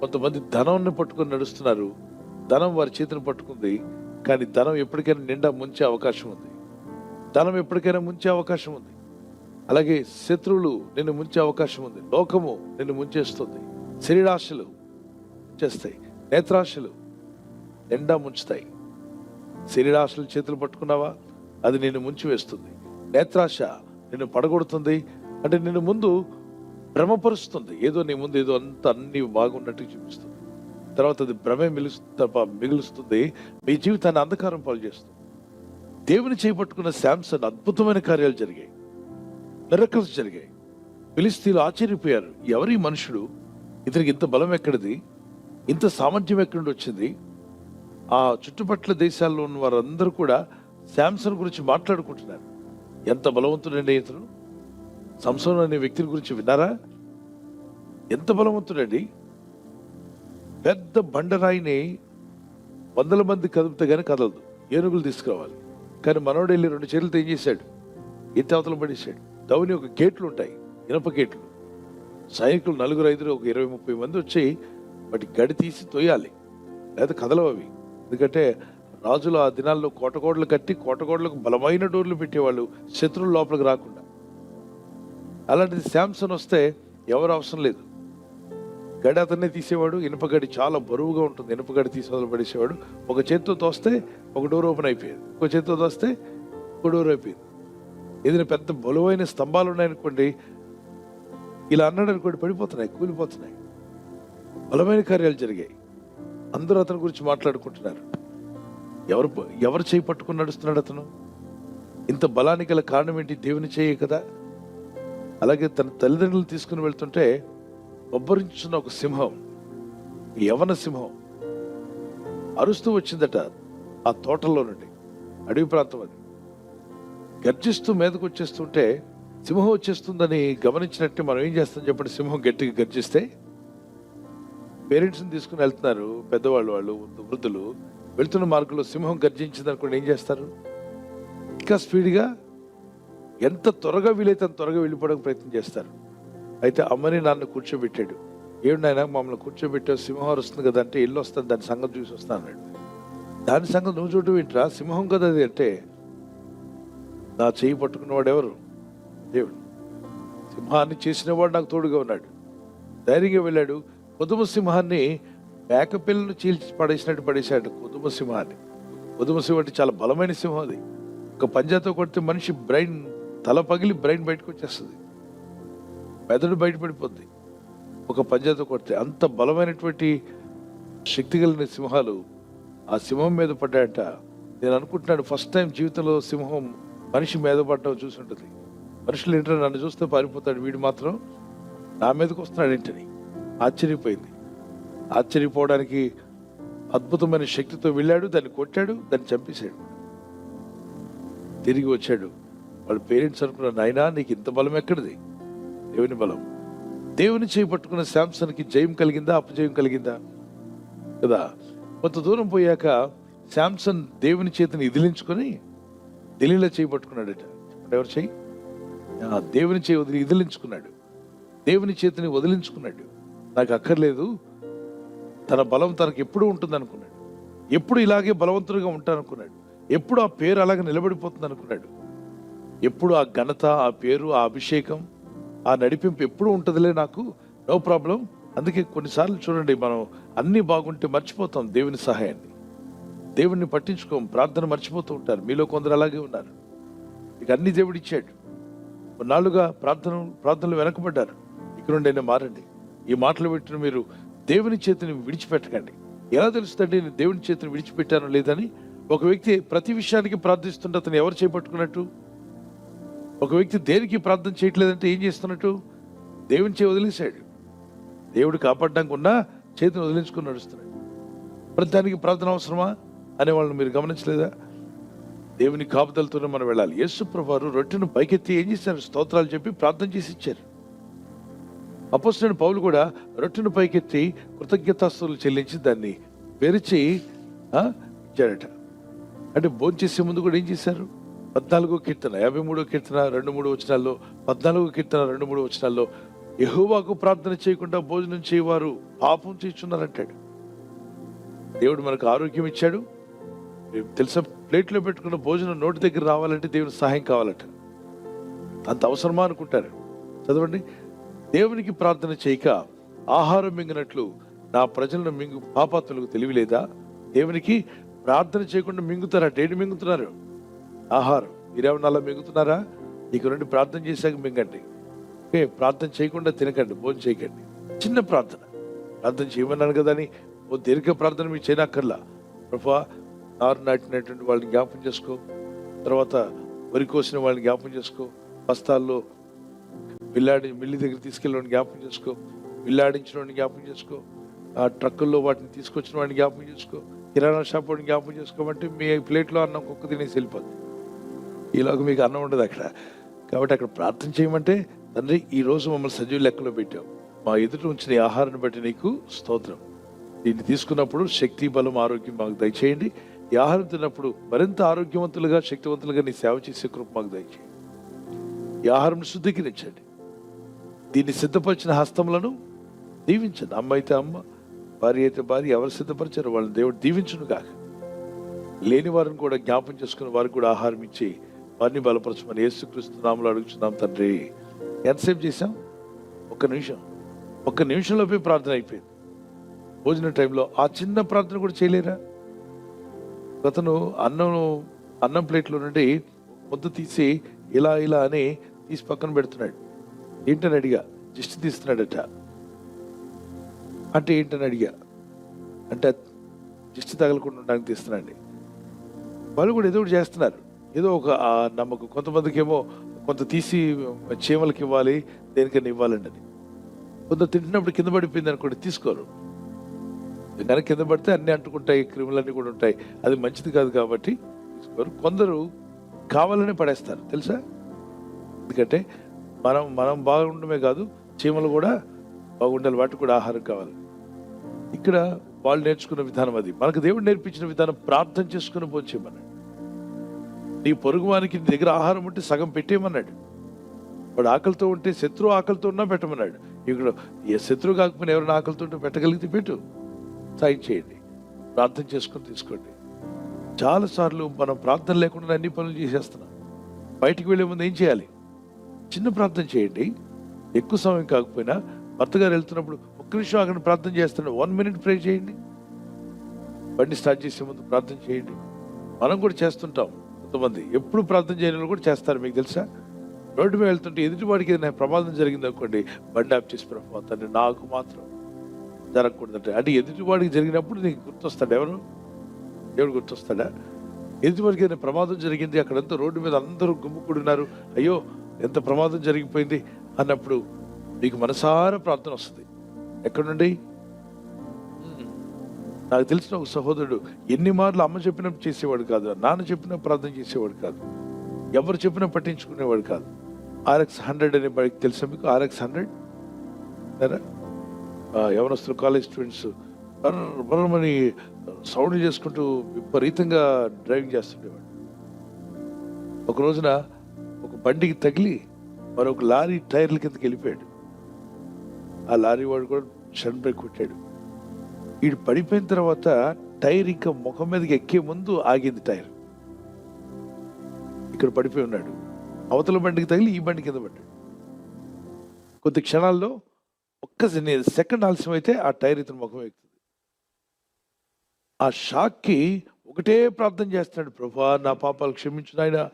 కొంతమంది ధనాన్ని పట్టుకొని నడుస్తున్నారు. ధనం వారి చేతిని పట్టుకుంది. కానీ ధనం ఎప్పటికైనా నిండా ముంచే అవకాశం ఉంది. ధనం ఎప్పటికైనా ముంచే అవకాశం ఉంది. అలాగే శత్రువులు నిన్ను ముంచే అవకాశం ఉంది. లోకము నిన్ను ముంచేస్తుంది. శరీరాశలు ముంచేస్తాయి నేత్రాశలు నిండా ముంచుతాయి. శరీరాశలు చేతులు పట్టుకున్నావా? అది నిన్ను ముంచి వేస్తుంది నేత్రాశ నిన్ను పడగొడుతుంది. అంటే నిన్ను ముందు భ్రమపరుస్తుంది. ఏదో నీ ముందు ఏదో అంత అన్ని బాగున్నట్టు చూపిస్తుంది. తర్వాత అది భ్రమే మిలుస్తు మిగులుస్తుంది. మీ జీవితాన్ని అంధకారం పాలు చేస్తుంది. దేవుని చేపట్టుకున్న శాంసన్ అద్భుతమైన కార్యాలు జరిగాయి. మిరకల్స్ జరిగాయి. పిలిస్తీలు ఆశ్చర్యపోయారు. ఎవరి మనుషుడు? ఇతనికి ఇంత బలం ఎక్కడిది? ఇంత సామర్థ్యం ఎక్కడి నుండి వచ్చింది ఆ చుట్టుపట్ల దేశాల్లో ఉన్న వారందరూ కూడా శాంసన్ గురించి మాట్లాడుకుంటున్నారు. ఎంత బలవంతుడండి ఇతను? సంసోన్ అనే వ్యక్తిని గురించి విన్నారా? ఎంత బలవంతుడండి. పెద్ద బండరాయిని వందల మంది కదిపితే కానీ కదలదు. ఏనుగులు తీసుకురావాలి. కానీ మనోడు వెళ్ళి రెండు చేతులతో ఏం చేశాడు? ఎత్తి అవతల పడేశాడు. దౌని ఒక గేట్లు ఉంటాయి. ఇనప గేట్లు. సైనికులు నలుగురు ఐదుగురు ఒక ఇరవై ముప్పై మంది వచ్చి వాటి గడి తీసి తొయ్యాలి లేదా కదలవు అవి. ఎందుకంటే రాజులు ఆ దినాల్లో కోటగోడలు కట్టి కోటగోడలకు బలమైన డోర్లు పెట్టేవాళ్ళు శత్రువులు లోపలికి రాకుండా. అలాంటిది శాంసన్ వస్తే ఎవరు అవసరం లేదు. గడి అతన్నే తీసేవాడు ఇనుపగడి చాలా బరువుగా ఉంటుంది ఇనుపగడి తీసి వదిలిపడేసేవాడు ఒక చేత్తో తోస్తే ఒక డోర్ ఓపెన్ అయిపోయేది ఒక చేత్తో తోస్తే ఒక డోర్ అయిపోయింది. ఏదైనా పెద్ద బలువైన స్తంభాలు ఉన్నాయనుకోండి ఇలా అన్నాడు అనుకోండి పడిపోతున్నాయి కూలిపోతున్నాయి. బలమైన కార్యాలు జరిగాయి. అందరూ అతని గురించి మాట్లాడుకుంటున్నారు. ఎవరు ఎవరు చేయి పట్టుకుని నడుస్తున్నాడు అతను? ఇంత బలానికి గల కారణం ఏంటి? దేవుని చేయే కదా? అలాగే తన తల్లిదండ్రులు తీసుకుని వెళ్తుంటే బొబ్బరించిన ఒక సింహం యవన సింహం. అరుస్తూ వచ్చిందట ఆ తోటల్లో నుండి అడవి ప్రాంతం అది. గర్జిస్తూ మీదకు వచ్చేస్తుంటే సింహం వచ్చేస్తుందని గమనించినట్టు మనం ఏం చేస్తాం చెప్పండి? సింహం గట్టిగా గర్జిస్తే పేరెంట్స్ని తీసుకుని వెళ్తున్నారు. పెద్దవాళ్ళు వాళ్ళు వృద్ధులు. వెళ్తున్న మార్గంలో సింహం గర్జించింది అనుకోండి ఏం చేస్తారు? ఇంకా స్పీడ్గా ఎంత త్వరగా వీలైతే అంత త్వరగా వెళ్ళిపోవడానికి ప్రయత్నం చేస్తారు. అయితే అమ్మని నన్ను కూర్చోబెట్టాడు. ఏడు నాయన మమ్మల్ని కూర్చోబెట్టావు సింహం వస్తుంది కదా అంటే ఇల్లు వస్తాను దాని సంగతి చూసి వస్తాను అన్నాడు. దాని సంగతి నువ్వు చూడటం ఏంట్రా సింహం కదా అది అంటే నా చేయి పట్టుకున్నవాడు ఎవరు? దేవుడు. సింహాన్ని చేసినవాడు నాకు తోడుగా ఉన్నాడు. ధైర్యంగా వెళ్ళాడు. కుదుమ సింహాన్ని మేక పిల్లను చీల్చి పడేసినట్టు పడేశాడు కుదుమ సింహాన్ని. కుదుమ సింహం అంటే చాలా బలమైన సింహం అది. ఒక పంజాతో కొడితే మనిషి బ్రెయిన్ తల పగిలి బ్రెయిన్ బయటకు వచ్చేస్తుంది. మెదడు బయటపడిపోద్ది. ఒక పంజాతో కొడితే అంత బలమైనటువంటి శక్తి కలిగిన సింహాలు ఆ సింహం మీద పడ్డాయట. నేను అనుకుంటున్నాను ఫస్ట్ టైం జీవితంలో సింహం మనిషి మీద పడ్డం చూసి ఉంటుంది. మనుషులు ఏంటంటే నన్ను చూస్తే పారిపోతాడు. వీడు మాత్రం నా మీదకి వస్తున్నాడు ఏంటని. ఆశ్చర్యపోయింది. ఆశ్చర్యపోవడానికి అద్భుతమైన శక్తితో వెళ్ళాడు దాన్ని కొట్టాడు దాన్ని చంపేశాడు. తిరిగి వచ్చాడు. వాళ్ళ పేరెంట్స్ అనుకున్న నాయనా నీకు ఇంత బలం ఎక్కడిది? దేవుని బలం. దేవుని చేయి శాంసన్కి జయం కలిగిందా అపజయం కలిగిందా? కదా? కొంత దూరం పోయాక శాంసన్ దేవుని చేతిని ఇదిలించుకొని ఢిల్లీలో చేయి చెప్పండి ఎవరు చేయి? ఆ, దేవుని చేయి వదిలి ఇదిలించుకున్నాడు. దేవుని చేతిని వదిలించుకున్నాడు. నాకు అక్కర్లేదు. తన బలం తనకు ఎప్పుడు ఉంటుంది అనుకున్నాడు ఎప్పుడు ఇలాగే బలవంతుడిగా ఉంటాను అనుకున్నాడు ఎప్పుడు ఆ పేరు అలాగే నిలబడిపోతుంది అనుకున్నాడు ఎప్పుడు ఆ ఘనత ఆ పేరు ఆ అభిషేకం ఆ నడిపింపు ఎప్పుడు ఉంటుందిలే నాకు? నో ప్రాబ్లం అందుకే కొన్నిసార్లు చూడండి మనం అన్నీ బాగుంటే మర్చిపోతాం దేవుని సహాయాన్ని. దేవుణ్ణి పట్టించుకోం ప్రార్థన మర్చిపోతూ ఉంటారు. మీలో కొందరు అలాగే ఉన్నారు. ఇక అన్ని దేవుడు ఇచ్చాడు కొన్నాళ్ళుగా ప్రార్థన ప్రార్థనలు వెనకబడ్డారు. ఇక్కడ నుండి అయినా మారండి. ఈ మాటలు పెట్టిన మీరు దేవుని చేతిని విడిచిపెట్టకండి. ఎలా తెలుస్తుందండి నేను దేవుని చేతిని విడిచిపెట్టాను లేదని? ఒక వ్యక్తి ప్రతి విషయానికి ప్రార్థిస్తుంటే అతను ఎవరు చేపట్టుకున్నట్టు? ఒక వ్యక్తి దేనికి ప్రార్థన చేయట్లేదంటే ఏం చేస్తున్నట్టు? దేవుని చేయి వదిలేశాడు. దేవుడు కాపాడడానికి చేతిని వదిలించుకుని నడుస్తున్నాడు. ప్రతి దానికి ప్రార్థన అవసరమా? అనే వాళ్ళని మీరు గమనించలేదా? దేవుని కాపుదలతోనే మనం వెళ్ళాలి. యేసు రొట్టెను పైకెత్తి ఏం చేశారు? స్తోత్రాలు చెప్పి ప్రార్థన చేసి ఇచ్చారు. అపోస్తున్న పౌలు కూడా రొట్టెను పైకెత్తి కృతజ్ఞతాస్తులు చెల్లించి దాన్ని పెరిచి ఇచ్చారట ఇచ్చాడట. అంటే భోంచేసే ముందు కూడా ఏం చేశారు? పద్నాలుగో కీర్తన యాభై మూడో కీర్తన రెండు మూడు వచనాల్లో పద్నాలుగో కీర్తన రెండు మూడు వచనాల్లో ఎహోవాకు ప్రార్థన చేయకుండా భోజనం చేయవారు పాపం చేస్తున్నారంటాడు. దేవుడు మనకు ఆరోగ్యం ఇచ్చాడు. తెలుసా ప్లేట్లో పెట్టుకున్న భోజనం నోటి దగ్గర రావాలంటే దేవుని సహాయం కావాలట. అంత అవసరమా అనుకుంటారు. చదవండి. దేవునికి ప్రార్థన చేయక ఆహారం మింగినట్లు నా ప్రజలను మింగు పాపాత్ములకు తెలివిలేదా? దేవునికి ప్రార్థన చేయకుండా మింగుతారట ఏంటి మింగుతున్నారు? ఆహారం. మీరేమన్నా అలా మింగుతున్నారా? ఇక నుండి ప్రార్థన చేశాక మింగండి. ఓకే ప్రార్థన చేయకుండా తినకండి భోజనం చేయకండి. చిన్న ప్రార్థన. ప్రార్థన చేయమన్నాను కదా అని ఓ దీర్ఘ ప్రార్థన మీరు చేయనక్కర్లా. ప్రభా నారు నాటినటువంటి వాళ్ళని జ్ఞాపం చేసుకో. తర్వాత వరి కోసిన వాళ్ళని జ్ఞాపం చేసుకో. బస్తాల్లో పిల్లాడి మిల్లి దగ్గర తీసుకెళ్ళిన జ్ఞాపం చేసుకో. మిల్లాడించిన వాడిని జ్ఞాపం చేసుకో. ఆ ట్రక్కుల్లో వాటిని తీసుకొచ్చిన వాడిని జ్ఞాపం చేసుకో. కిరాణా షాప్ వాడిని జ్ఞాపం చేసుకోమంటే మీ ప్లేట్లో అన్నం కుక్క తినేసి వెళ్ళిపోతుంది ఈలోగా మీకు అన్నం ఉండదు అక్కడ. కాబట్టి అక్కడ ప్రార్థన చేయమంటే తండ్రి ఈ రోజు మమ్మల్ని సజీవ లెక్కలో పెట్టావు. మా ఎదుట ఉంచిన ఈ ఆహారాన్ని బట్టి నీకు స్తోత్రం. దీన్ని తీసుకున్నప్పుడు శక్తి బలం ఆరోగ్యం మాకు దయచేయండి. ఈ ఆహారం తిన్నప్పుడు మరింత ఆరోగ్యవంతులుగా శక్తివంతులుగా నీ సేవ చేసే కృప మాకు దయచేయండి. ఈ ఆహారం శుద్ధీకరించండి. దీన్ని సిద్ధపరిచిన హస్తములను దీవించండి. అమ్మ అయితే అమ్మ భార్య అయితే భార్య ఎవరు సిద్ధపరిచారో వాళ్ళని దేవుడు దీవించును కాక లేని వారిని కూడా జ్ఞాపం చేసుకుని వారికి కూడా ఆహారం ఇచ్చి వారిని బలపరచమని యేసుక్రీస్తు నామలు అడుగుతున్నాం తండ్రి. ఎంతసేపు చేశాం? ఒక్క నిమిషం. ఒక్క నిమిషంలోపే ప్రార్థన అయిపోయింది. భోజన టైంలో ఆ చిన్న ప్రార్థన కూడా చేయలేరా? అతను అన్నం అన్నం ప్లేట్లో నుండి ముద్ద తీసి ఇలా ఇలా అని తీసి పక్కన పెడుతున్నాడు. ఏంటని అడిగా? దిష్టి తీస్తున్నాడట. అంటే ఏంటని అడిగా? అంటే దిష్టి తగలకుండా ఉండడానికి తీస్తున్నాండి. వాళ్ళు కూడా ఏదో ఒకటి చేస్తున్నారు. ఏదో ఒక నమ్మకం. కొంతమందికి ఏమో కొంత తీసి చీమలకి ఇవ్వాలి దేనికైనా ఇవ్వాలండి అని కొంత తింటున్నప్పుడు కింద పడిపోయింది అనుకోండి తీసుకోరు. కానీ కింద పడితే అన్నీ అంటుకుంటాయి క్రిములన్నీ కూడా ఉంటాయి. అది మంచిది కాదు కాబట్టి తీసుకోరు. కొందరు కావాలని పడేస్తారు తెలుసా? ఎందుకంటే మనం మనం బాగుండమే కాదు చీమలు కూడా బాగుండాలి వాటికి కూడా ఆహారం కావాలి. ఇక్కడ వాళ్ళు నేర్చుకున్న విధానం అది. మనకు దేవుడు నేర్పించిన విధానం ప్రార్థన చేసుకుని పోచేయమన్నాడు నీ పొరుగు వానికి నీ దగ్గర ఆహారం ఉంటే సగం పెట్టేయమన్నాడు. వాడు ఆకలితో ఉంటే శత్రువు ఆకలితో ఉన్నా పెట్టమన్నాడు. ఇక్కడ ఏ శత్రువు కాకపోయినా ఎవరైనా ఆకలితో ఉంటే పెట్టగలిగితే పెట్టు. సాయం చేయండి. ప్రార్థన చేసుకొని తీసుకోండి. చాలాసార్లు మనం ప్రార్థన లేకుండా అన్ని పనులు చేసేస్తున్నాం. బయటికి వెళ్ళే ముందు ఏం చేయాలి? చిన్న ప్రార్థన చేయండి. ఎక్కువ సమయం కాకపోయినా భర్త గారు వెళ్తున్నప్పుడు ఒక్క నిమిషం అక్కడ ప్రార్థన చేస్తున్నాడు వన్ మినిట్ ప్రే చేయండి. బండి స్టార్ట్ చేసే ముందు ప్రార్థన చేయండి. మనం కూడా చేస్తుంటాం. కొంతమంది ఎప్పుడు ప్రార్థన చేయని వాళ్ళు కూడా చేస్తారు మీకు తెలుసా? రోడ్డు మీద వెళ్తుంటే ఎదుటివాడికి ఏదైనా ప్రమాదం జరిగింది అనుకోండి బండి ఆఫ్ చేసి ప్రభావ తండ్రి నాకు మాత్రం జరగకూడదంటే. అంటే ఎదుటివాడికి జరిగినప్పుడు నీకు గుర్తొస్తాడు ఎవరు? దేవుడు గుర్తొస్తాడా? ఎదుటివాడికి ఏదైనా ప్రమాదం జరిగింది అక్కడంతా రోడ్డు మీద అందరూ గుమ్ముకూడినారు అయ్యో ఎంత ప్రమాదం జరిగిపోయింది అన్నప్పుడు మీకు మనసారా ప్రార్థన వస్తుంది. ఎక్కడ నుండి నాకు తెలిసిన ఒక సహోదరుడు ఎన్ని మార్లు అమ్మ చెప్పినప్పుడు చేసేవాడు కాదు నాన్న చెప్పిన ప్రార్థన చేసేవాడు కాదు ఎవరు చెప్పినా పట్టించుకునేవాడు కాదు. ఆర్ఎక్స్ హండ్రెడ్ అనే బైక్ తెలుసా మీకు? ఆర్ఎక్స్ హండ్రెడ్ ఎవరొస్తారు కాలేజ్ స్టూడెంట్స్ బర్రమని సౌండ్ చేసుకుంటూ విపరీతంగా డ్రైవింగ్ చేస్తుండేవాడు. ఒక రోజున ఒక బండికి తగిలి మరొక లారీ టైర్ల కిందకి వెళ్ళిపోయాడు. ఆ లారీ వాడు కూడా షన్ బ్రేక్ కొట్టాడు. వీడు పడిపోయిన తర్వాత టైర్ ఇంకా ముఖం మీదకి ఎక్కే ముందు ఆగింది టైర్. ఇక్కడ పడిపోయి ఉన్నాడు. అవతల బండికి తగిలి ఈ బండి కింద పడ్డాడు. కొద్ది క్షణాల్లో ఒక్క సెకండ్ ఆలస్యం అయితే ఆ టైర్ ఇతని ముఖం ఎక్కుతుంది. ఆ షాక్కి ఒకటే ప్రార్థన చేస్తున్నాడు. ప్రభా నా పాపాలు క్షమించిన ఆయన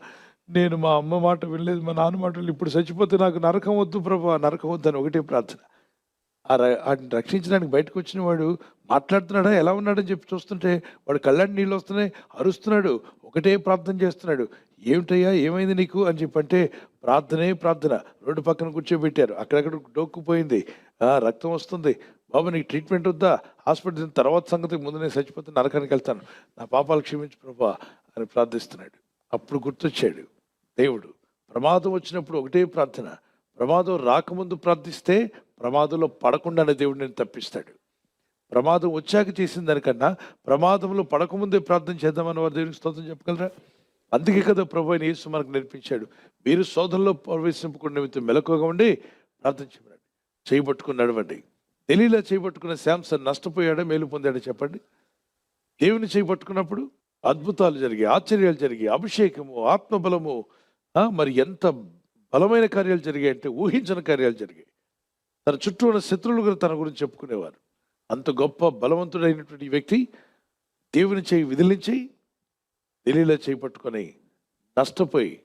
నేను మా అమ్మ మాట వినలేదు మా నాన్న మాట ఇప్పుడు చచ్చిపోతే నాకు నరకం వద్దు ప్రభా నరకం వద్దు అని ఒకటే ప్రార్థన. ఆ ర- వాటిని రక్షించడానికి బయటకు వచ్చిన వాడు మాట్లాడుతున్నాడా ఎలా ఉన్నాడని చెప్పి చూస్తుంటే వాడు కళ్ళని నీళ్ళు వస్తున్నాయి అరుస్తున్నాడు ఒకటే ప్రార్థన చేస్తున్నాడు. ఏమిటయ్యా ఏమైంది నీకు? అని చెప్పంటే ప్రార్థనే ప్రార్థన. రోడ్డు పక్కన కూర్చోబెట్టారు. అక్కడక్కడ డోక్కుపోయింది. ఆ, రక్తం వస్తుంది. బాబు నీకు ట్రీట్మెంట్ వద్దా? హాస్పిటల్ తర్వాత సంగతి ముందు నేను చచ్చిపోతే నరకానికి వెళ్తాను. నా పాపాలు క్షమించు ప్రభా అని ప్రార్థిస్తున్నాడు. అప్పుడు గుర్తొచ్చాడు. దేవుడు ప్రమాదం వచ్చినప్పుడు ఒకటే ప్రార్థన. ప్రమాదం రాకముందు ప్రార్థిస్తే ప్రమాదంలో పడకుండానే దేవుడు నేను తప్పిస్తాడు. ప్రమాదం వచ్చాక చేసిన దానికన్నా ప్రమాదంలో పడకముందే ప్రార్థన చేద్దామని వారు దేవునికి స్తోత్రం చెప్పగలరా? అందుకే కదా ప్రభు అయిన యేసు మనకు నేర్పించాడు. మీరు శోధనలో ప్రవేశింపకుండా మీతో మెలకుగా ఉండి ప్రార్థన చేయమన్నాడు చేయబట్టుకుని నడవండి. తెలియలా చేయబట్టుకున్న శాంసన్ నష్టపోయాడా మేలు పొందాడా చెప్పండి? దేవుని చేయబట్టుకున్నప్పుడు అద్భుతాలు జరిగాయి ఆశ్చర్యాలు జరిగాయి అభిషేకము ఆత్మబలము మరి ఎంత బలమైన కార్యాలు జరిగాయి అంటే ఊహించిన కార్యాలు జరిగాయి. తన చుట్టూ ఉన్న శత్రువులు కూడా తన గురించి చెప్పుకునేవారు. అంత గొప్ప బలవంతుడైనటువంటి వ్యక్తి దేవుని చేయి విదిలించి తెలియలా చేయి పట్టుకొని నష్టపోయి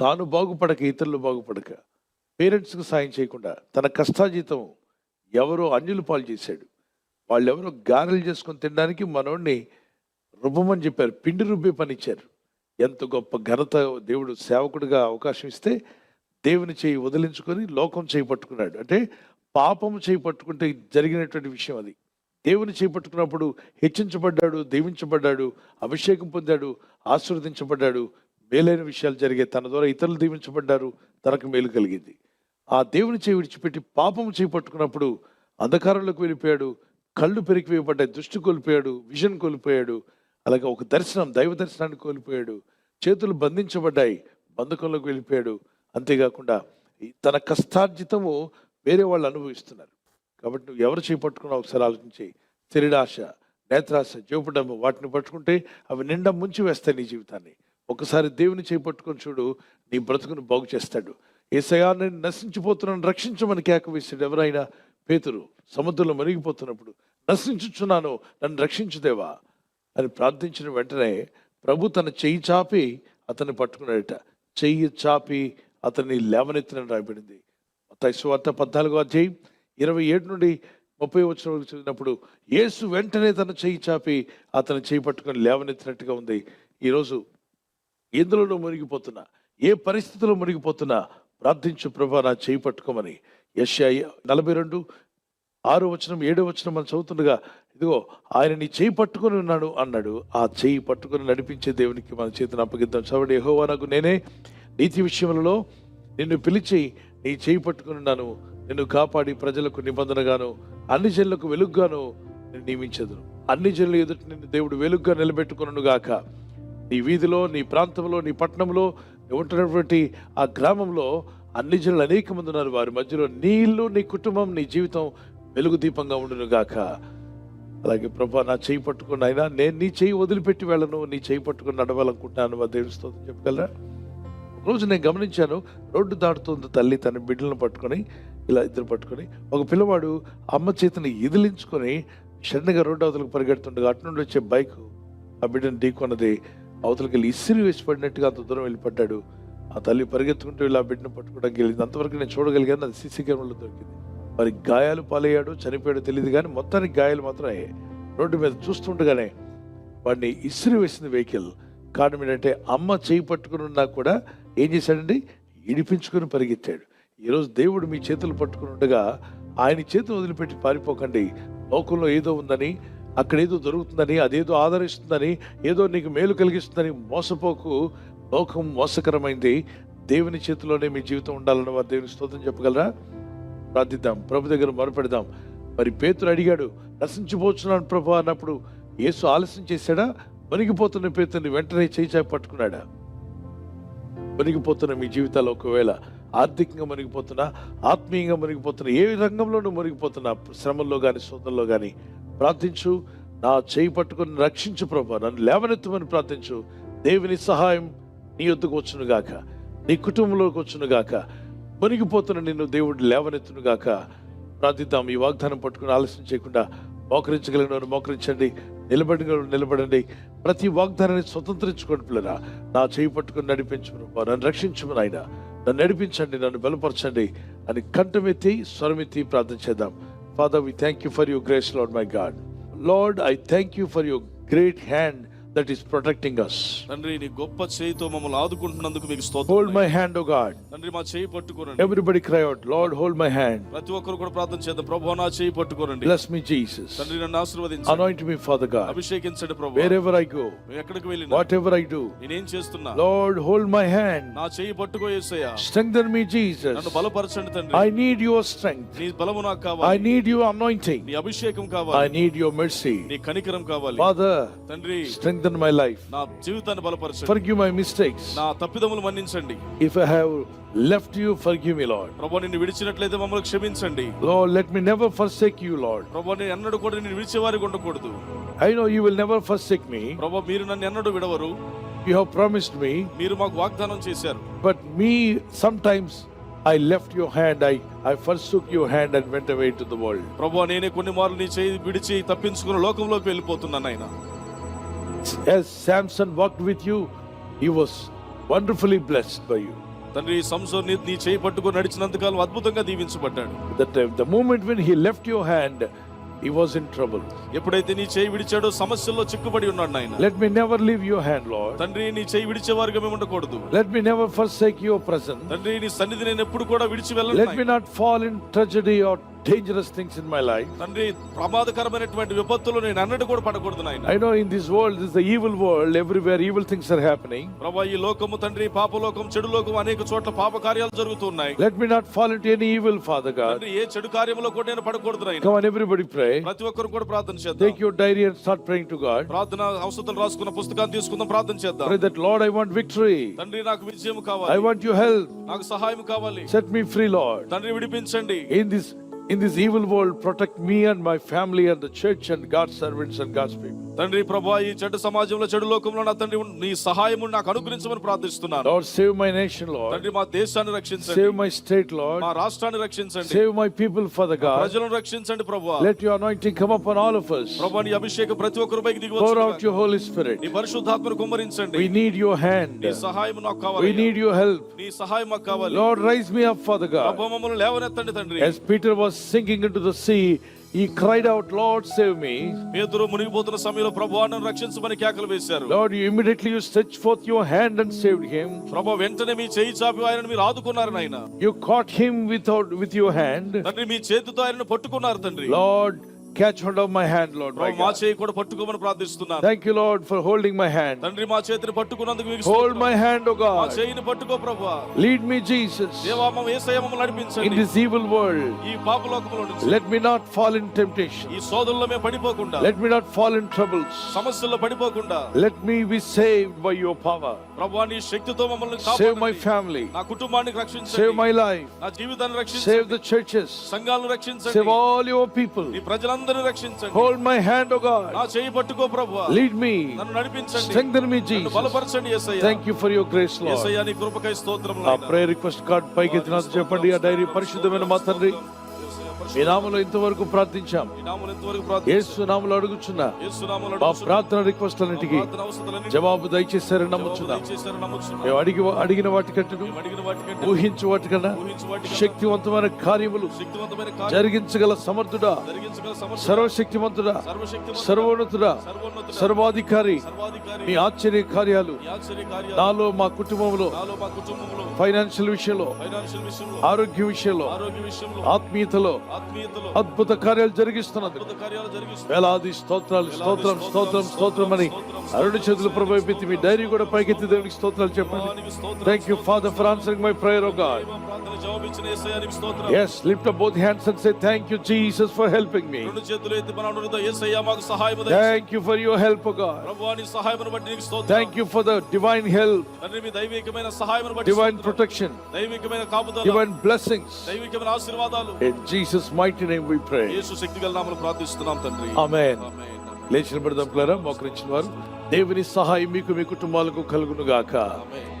తాను బాగుపడక ఇతరులు బాగుపడక పేరెంట్స్కి సాయం చేయకుండా తన కష్టాజీతం ఎవరో అన్యులు పాలు చేశాడు. వాళ్ళెవరో గారెలు చేసుకొని తినడానికి మనోడిని రుబ్బమని చెప్పారు. పిండి రుబ్బే పనిచ్చారు. ఎంత గొప్ప ఘనత దేవుడు సేవకుడిగా అవకాశం ఇస్తే దేవుని చేయి వదిలించుకొని లోకం చేయి పట్టుకున్నాడు. అంటే పాపము చేయి పట్టుకుంటే జరిగినటువంటి విషయం అది. దేవుని చేయి పట్టుకున్నప్పుడు హెచ్చించబడ్డాడు దీవించబడ్డాడు అభిషేకం పొందాడు ఆశీర్వదించబడ్డాడు. మేలైన విషయాలు జరిగాయి తన ద్వారా ఇతరులు దీవించబడ్డారు తనకు మేలు కలిగింది. ఆ దేవుని చేయి విడిచిపెట్టి పాపము చేయి పట్టుకున్నప్పుడు అంధకారంలోకి వెళ్ళిపోయాడు కళ్ళు పెరిగి వేయబడ్డాయి దృష్టి కోల్పోయాడు విజన్ కోల్పోయాడు అలాగే ఒక దర్శనం దైవ దర్శనాన్ని కోల్పోయాడు చేతులు బంధించబడ్డాయి బంధకంలోకి వెళ్ళిపోయాడు. అంతేకాకుండా ఈ తన కష్టార్జితము వేరే వాళ్ళు అనుభవిస్తున్నారు. కాబట్టి నువ్వు ఎవరు చేపట్టుకున్నావు ఒకసారి ఆలోచించి. శరీరాశ నేత్రాశ జీవపడము వాటిని పట్టుకుంటే అవి నిండా ముంచి వేస్తాయి నీ జీవితాన్ని. ఒకసారి దేవుని చేపట్టుకొని చూడు నీ బ్రతుకును బాగు చేస్తాడు. ఏసయా నేను నశించిపోతున్నాను రక్షించమని కేక వేసాడు ఎవరైనా? పేతురు సముద్రంలో మునిగిపోతున్నప్పుడు నశించుచున్నాను నన్ను రక్షించుదేవా అని ప్రార్థించిన వెంటనే ప్రభు తన చెయ్యి చాపి అతన్ని పట్టుకున్నాడట. చెయ్యి చాపి అతన్ని లేవనెత్తిన రాయబడింది. వార్త పద్నాలుగో అధ్యాయం ఇరవై ఏడు నుండి ముప్పై వచ్చిన వరకు చదివినప్పుడు యేసు వెంటనే తన చేయి చాపి అతను చేయి పట్టుకొని లేవనెత్తినట్టుగా ఉంది. ఈరోజు ఎందులోనూ మునిగిపోతున్నా ఏ పరిస్థితిలో మునిగిపోతున్నా ప్రార్థించు ప్రభా నా చేయి పట్టుకోమని. యశ్యా నలభై రెండు ఆరో వచనం ఏడో వచనం మనం చదువుతుండగా ఇదిగో ఆయన నీ చేయి పట్టుకొని ఉన్నాడు అన్నాడు. ఆ చేయి పట్టుకొని నడిపించే దేవునికి మన చేతిని అప్పగిద్దాం. చవడి యహోవా నాకు నేనే నీతి విషయంలో నిన్ను పిలిచి నీ చేయి పట్టుకున్నాను ఉన్నాను. నిన్ను కాపాడి ప్రజలకు నిబంధనగాను అన్ని జనులకు వెలుగుగాను నియమించదును. అన్ని జనులు ఎదుట నిన్ను దేవుడు వెలుగుగా నిలబెట్టుకును గాక. నీ వీధిలో నీ ప్రాంతంలో నీ పట్టణంలో ఉంటున్నటువంటి ఆ గ్రామంలో అన్ని జనులు అనేక మంది ఉన్నారు. వారి మధ్యలో నీళ్ళు నీ కుటుంబం నీ జీవితం వెలుగు దీపంగా ఉండును గాక. అలాగే ప్రభా నా చేయి పట్టుకుని అయినా నేను నీ చేయి వదిలిపెట్టి వెళ్ళను. నీ చేయి పట్టుకుని నడవాలనుకుంటున్నాను. మా దేవుని స్తోత్రం చెప్పగలరా? రోజు నేను గమనించాను రోడ్డు దాటుతుంది తల్లి తన బిడ్డలను పట్టుకొని ఇలా ఇద్దరు పట్టుకొని. ఒక పిల్లవాడు అమ్మ చేతిని ఇదిలించుకొని షడ్నగా రోడ్డు అవతలకు పరిగెడుతుండగా అటు నుండి వచ్చే బైక్ ఆ బిడ్డను ఢీకొన్నది. అవతలకి వెళ్ళి ఇసిరి వేసి పడినట్టుగా అంత దూరం వెళ్ళి పడ్డాడు. ఆ తల్లి పరిగెత్తుకుంటూ ఇలా ఆ బిడ్డను పట్టుకోవడానికి వెళ్ళింది. అంతవరకు నేను చూడగలిగాను అది సీసీ కెమెరాలో దొరికింది. మరి గాయాలు పాలయ్యాడు చనిపోయాడు తెలియదు కానీ మొత్తానికి గాయాలు మాత్రం అయ్యాయి. రోడ్డు మీద చూస్తుండగానే వాడిని ఇసిరి వేసింది వెహికల్. కారణం ఏంటంటే అమ్మ చేయి పట్టుకుని ఉన్నా కూడా ఏం చేశాడండి? ఇడిపించుకుని పరిగెత్తాడు. ఈరోజు దేవుడు మీ చేతులు పట్టుకుని ఉండగా ఆయన చేతులు వదిలిపెట్టి పారిపోకండి. లోకంలో ఏదో ఉందని అక్కడ ఏదో దొరుకుతుందని అదేదో ఆదరిస్తుందని ఏదో నీకు మేలు కలిగిస్తుందని మోసపోకు. లోకం మోసకరమైంది. దేవుని చేతిలోనే మీ జీవితం ఉండాలని వారు దేవుని స్తోత్రం చెప్పగలరా? ప్రార్థిద్దాం. ప్రభు దగ్గర మొరపెడదాం. మరి పేతురు అడిగాడు నశించిపోతున్నాను ప్రభు అన్నప్పుడు యేసు ఆలస్యం చేశాడా? మునిగిపోతున్న పేతుని వెంటనే చేయి పట్టుకున్నాడా? మునిగిపోతున్న మీ జీవితాలు ఒకవేళ ఆర్థికంగా మునిగిపోతున్నా ఆత్మీయంగా మునిగిపోతున్నా ఏ రంగంలోనూ మునిగిపోతున్నా శ్రమల్లో కానీ శోధనలో కానీ ప్రార్థించు. నా చేయి పట్టుకొని రక్షించు ప్రభా. నన్ను లేవనెత్తమని ప్రార్థించు. దేవుని సహాయం నీ వద్దకు వచ్చునుగాక నీ కుటుంబంలోకి వచ్చునుగాక మునిగిపోతున్న నిన్ను దేవుడు లేవనెత్తునుగాక ప్రార్థిద్దాం. ఈ వాగ్దానం పట్టుకుని ఆలస్యం చేయకుండా మోకరించగలిగిన వారు మోకరించండి నిలబడిన నిలబడండి. ప్రతి వాగ్దానాన్ని స్వతంత్రించుకోండి పిల్లరా. నా చేయి పట్టుకుని నడిపించు నన్ను రక్షించమని ఆయన. నన్ను నడిపించండి నన్ను బలపరచండి అని కంఠమెత్తి స్వరమెత్తి ప్రార్థన చేద్దాం. Father we thank you for your grace Lord my God Lord I thank you for your great hand that is protecting us తండ్రి నీ గొప్ప చేయితో మమ్మల్ని ఆదుకుంటున్నందుకు మీకు హోల్డ్ స్తోత్రం మై హ్యాండ్ ఓ గాడ్ తండ్రి మా చేయి పట్టుకోనండి. Everybody cry out Lord hold my hand ప్రతి ఒక్కరు కూడా ప్రార్థన చేద్దాం. ప్రభు నా చేయి పట్టుకోనండి. బ్లెస్ మీ జీసస్ తండ్రి నన్ను ఆశీర్వదించండి. Anoint me father god. అభిషేకించండి Prabhu. Wherever i go మేము ఎక్కడికి వెళ్ళినా whatever i do నేనేం చేస్తున్నా? Lord hold my hand. నా చేయి పట్టుకో యేసయ్యా strengthen me నన్ను jesus బలపరచండి తండ్రి. I need your strength. నీ బలము నాకు i కావాలి need your anointing. నీ అభిషేకం i కావాలి need your mercy. నీ కనికరం కావాలి. Father తండ్రి strengthen strengthen my life. నా జీవితాన్ని బలపరచండి Forgive my mistakes. నా తప్పిదములు మన్నించండి If I have left you, forgive me, Lord. ప్రభు నిన్ను విడిచినట్లయితే మమ్మల్ని క్షమించండి Lord, let me never forsake you, Lord. ప్రభు నేను ఎన్నడూ కూడా నేను విడిచేవారికి ఉండకూడదు I know you will never forsake me. ప్రభు మీరు నన్ను ఎన్నడూ విడవరు You have promised me, మీరు మాకు వాగ్దానం చేశారు but me, sometimes I left your hand, I, I forsook your hand and went away to the world. ప్రభు నేనే కొన్ని మార్లు నీ చేయి విడిచి తప్పించుకుని లోకంలోకి వెళ్ళిపోతున్నాను ఆయన As Samson walked with you, he was wonderfully blessed by you. తండ్రి సంసోన్ నీ చేయి పట్టుకుని నడిచినంతకాలం అద్భుతంగా దీవించబడ్డాడు That uh, the moment when he left your hand, he was in trouble. ఎప్పుడైతే నీ చేయి విడిచాడో సమస్యల్లో చిక్కుబడి ఉన్నాడు నాయన Let me never leave your hand, Lord. తండ్రి నీ చేయి విడిచేవారుగా మేము ఉండకూడదు Let me never forsake your presence. తండ్రి నీ సన్నిధి నేను ఎప్పుడు కూడా విడిచి వెళ్ళను Let me నాయనా. not fall in tragedy or dangerous things in my life. తండ్రి ప్రమాదకరమైనటువంటి విపత్తులు నేను అన్నట్టు కూడా పడకూడదు నాయన I know in this world, this is the evil world, everywhere evil things are happening. ప్రభా ఈ లోకము తండ్రి పాపలోకం చెడు లోకం అనేక చోట్ల పాప కార్యాలు జరుగుతున్నాయి Let me not fall into any evil, Father God. తండ్రి ఏ చెడు కార్యంలో కూడా నేను పడకూడదు నాయన Come on, everybody pray. ప్రతి ఒక్కరు కూడా ప్రార్థన చేద్దాం Take your diary and start praying to God. ప్రార్థన ఔషధాలు రాసుకున్న పుస్తకాన్ని తీసుకుందాం ప్రార్థన చేద్దాం Pray that, Lord, I want victory. తండ్రి నాకు విజయం I కావాలి want your help. నాకు సహాయం కావాలి Set me free, Lord. తండ్రి విడిపించండి In this in this evil world protect me and my family and the church and God servants and God's people తండ్రి ప్రభా ఈ చెడు సమాజంలో చెడు లోకంలో నా తండ్రి నీ సహాయము నాకు అనుగ్రహించమని ప్రార్థిస్తున్నాను. లార్డ్ సేవ్ మై నేషన్లో తండ్రి మా దేశాన్ని రక్షించండి. సేవ్ మై స్టేట్లో మా రాష్ట్రాన్ని రక్షించండి. Save my people for the God ప్రజలను రక్షించండి ప్రభువా let your anointing come up all of us. ప్రభువా నీ అభిషేక ప్రతి ఒక్కరి పైకి దిగి వచ్చు పోర్ అవుట్ హోలీ స్పిరిట్ నీ పరిశుద్ధాత్మను కుమ్మరించండి. వి నీడ్ యువర్ హ్యాండ్ నీ సహాయము నాకు కావాలి. వి నీడ్ యువర్ హెల్ప్ నీ సహాయము నాకు కావాలి. Lord rise me up for the God ప్రభువా మమ్మల్ని లేవనెత్తండి తండ్రి. Yes Peter was sinking into the sea, he cried out, Lord, save me. పేతురు మునిగిపోతున్న సమయంలో ప్రభు నన్ను రక్షించమని కేకలు వేశారు Lord, you immediately you stretched forth your hand and saved him. ప్రభు వెంటనే మీ చేయి చాపి ఆయనను మీరు ఆదుకున్నారు నాయన You caught him without with your hand. తండ్రి మీ చేతితో ఆయనను పట్టుకున్నారు తండ్రి Lord, catch hold of my hand, Lord. My ప్రభు మా. చేయి కూడా పట్టుకోమని ప్రార్థిస్తున్నాను Thank you, Lord, for holding my hand. తండ్రి మా చేతిని పట్టుకున్నందుకు మీకు Hold స్తోత్రం. my hand, O మా. చేయిని పట్టుకో ప్రభు Lead me, Jesus, దేవా మమ్మ ఏసయ్య మమ్మల్ని in నడిపించండి this evil world. ఈ పాపలోకములో నుంచి Let me not fall in temptation. ఈ సోదరుల్లో మేము పడిపోకుండా Let me not fall in troubles. సమస్యల్లో పడిపోకుండా Let me be saved by your power. ప్రభు నీ శక్తితో మమ్మల్ని Save my కాపాడండి family. నా కుటుంబాన్ని Save రక్షించండి my life. నా జీవితాన్ని Save రక్షించండి the churches. సంఘాలను Save రక్షించండి all your people. నీ ప్రజలందరినీ రక్షించండి Hold my hand, O నా God. చేయి పట్టుకో ప్రభు Lead me. నన్ను నడిపించండి me, నన్ను Jesus. బలపరచండి యేసయ్య you for your grace, Lord. యేసయ్య నీ కృపకై స్తోత్రం ఆ ప్రేయర్ రిక్వెస్ట్ కార్డ్ పైకి ఎత్తినంత చెప్పండి ఆ డైరీ పరిశుద్ధమైన మా తండ్రి మీ నామలో ఇంతవరకు ప్రార్థించాం. యేసు నామలో అడుగుచున్నా మా ప్రార్థన రిక్వెస్ట్ అన్నిటికీ జవాబు దయచేశారని నమ్ముచున్నాం. మేము అడిగి అడిగిన వాటికంటే ఊహించు వాటికన్నా శక్తివంతమైన కార్యములు జరిగించగల సమర్థుడా సర్వశక్తిమంతుడా, సర్వోన్నతుడా సర్వాధికారి మీ ఆశ్చర్య కార్యాలు నాలో మా కుటుంబంలో నాలో మా కుటుంబంలో ఫైనాన్షియల్ విషయంలో ఆరోగ్య విషయంలో ఆత్మీయతలో అద్భుత కార్యాలు జరిగిస్తున్నది. అద్భుత కార్యాలు జరిగిస్తూ వేలాది స్తోత్రాలు స్తోత్రం స్తోత్రం స్తోత్రం అని అరుణ చేతులు ప్రభావితి మీ డైరీ కూడా పైకెత్తి దేవునికి స్తోత్రాలు చెప్పండి. Thank you father for answering my prayer oh God Yes, lift up both hands and say thank you Jesus for helping me. Thank you for your help O God. Thank you for the divine help, divine protection, divine blessings. దైవికమైన ఆశీర్వాదాలు. In Jesus mighty name we pray. యేసు శక్తి గల నామములో ప్రార్థిస్తున్నాం తండ్రి Amen. ఆమేన్. లేచిన పెడదాం పిల్లరా మోకరించిన వారు దేవుని సహాయం మీకు మీ కుటుంబాలకు కలుగును గాక ఆమేన్.